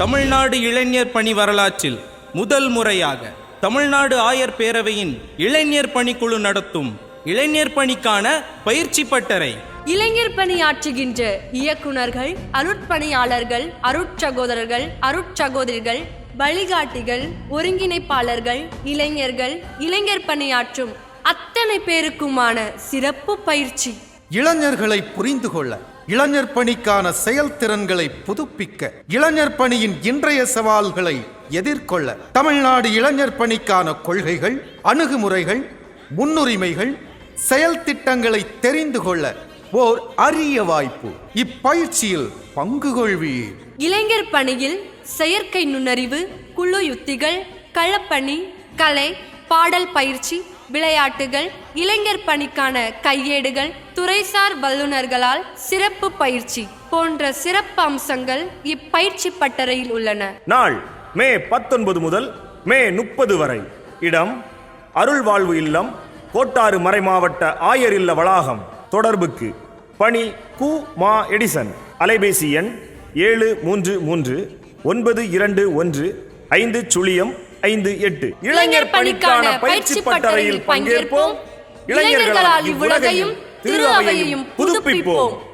தமிழ்நாடு இளைஞர் பணி வரலாற்றில் முதல் முறையாக தமிழ்நாடு ஆயர் பேரவையின் இளைஞர் பணிக்குழு நடத்தும் இளைஞர் பணிக்கான பயிற்சி பட்டறை. இளைஞர் பணியாற்றுகின்ற இயக்குனர்கள் அருட்பணியாளர்கள் அருட்சகோதரர்கள் அருட்சகோதரிகள் வழிகாட்டிகள் ஒருங்கிணைப்பாளர்கள் இளைஞர்கள் இளைஞர் பணியாற்றும் அத்தனை பேருக்குமான சிறப்பு பயிற்சி. இளைஞர்களை புரிந்து கொள்ள இளைஞர் பணிக்கான செயல்திறன்களை புதுப்பிக்க இளைஞர் பணியின் இன்றைய சவால்களை எதிர்கொள்ள தமிழ்நாடு இளைஞர் பணிக்கான கொள்கைகள் அணுகுமுறைகள் முன்னுரிமைகள் செயல் திட்டங்களை தெரிந்து கொள்ள ஓர் அரிய வாய்ப்பு. இப்பயிற்சியில் பங்கு கொள்வீர். இளைஞர் பணியில் செயற்கை நுண்ணறிவு குழு யுத்திகள் களப்பணி கலை பாடல் பயிற்சி விளையாட்டுகள் இளைஞர் பணிக்கான கையேடுகள் துறைசார் வல்லுநர்களால் சிறப்பு பயிற்சி போன்ற சிறப்பு அம்சங்கள் இப்பயிற்சி பட்டறையில் உள்ளன. நாள் மே பத்தொன்பது முதல் மே முப்பது வரை. இடம் அருள்வாழ்வு இல்லம் கோட்டாறு மறைமாவட்ட ஆயர் இல்ல வளாகம். தொடர்புக்கு பணி கு மா எடிசன். அலைபேசி எண் ஏழு மூன்று மூன்று ஒன்பது இரண்டு ஒன்று ஐந்து சுழியம் ஐந்து எட்டு. இளைஞர் பணிக்கான பயிற்சி பட்டறையில் பங்கேற்போம். இளைஞர்களால் இவ்வுலகையும் திரு அவையையும் புதுப்பிப்போம்.